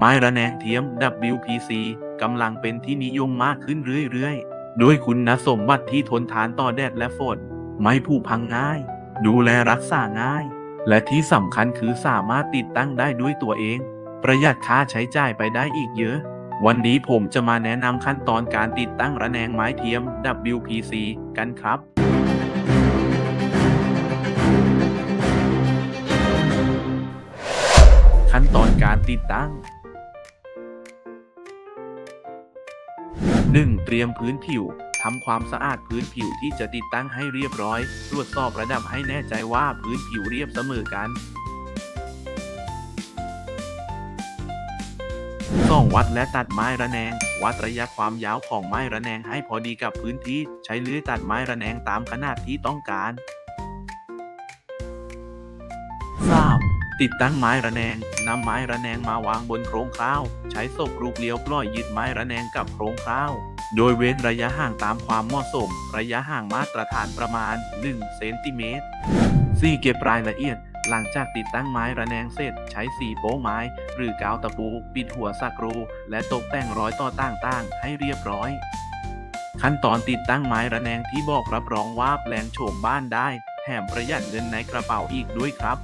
ไม้ระแนงเทียม WPC กำลังเป็นที่นิยมมากขึ้นเรื่อยๆ ด้วยคุณสมบัติที่ทนทานต่อแดดและฝน ไม่ผุพังง่าย ดูแลรักษาง่าย และที่สำคัญคือสามารถติดตั้งได้ด้วยตัวเอง ประหยัดค่าใช้จ่ายไปได้อีกเยอะ วันนี้ผมจะมาแนะนำขั้นตอนการติดตั้งระแนงไม้เทียม WPC กันครับขั้นตอนการติดตั้ง 1. เตรียมพื้นผิวทำความสะอาดพื้นผิวที่จะติดตั้งให้เรียบร้อย ตรวจสอบระดับให้แน่ใจว่าพื้นผิวเรียบเสมอกัน 2. วัดและตัดไม้ระแนง วัดระยะความยาวของไม้ระแนงให้พอดีกับพื้นที่ ใช้เลื่อยตัดไม้ระแนงตามขนาดที่ต้องการ ติดตั้งไม้ระแนงนำไม้ระแนงมาวางบนโครงข้าว ใช้ศกรูปเลี้ยวปล่อยยึดไม้ระแนงกับโครงข้าว โดยเว้นระยะห่างตามความเหมาะสม ระยะห่างมาตรฐานประมาณ 1 เซนติเมตร 4. เก็บรายละเอียดหลังจากติดตั้งไม้ระแนงเสร็จ ใช้สีโป๊ไม้ หรือกาวตะปู ปิดหัวสักรู และตกแต่งร้อยต่อต่างๆ ให้เรียบร้อย ขั้นตอนติดตั้งไม้ระแนงที่บอกรับรองว่าแปลงโฉมบ้านได้ แถมประหยัดเงินในกระเป๋าอีกด้วยครับ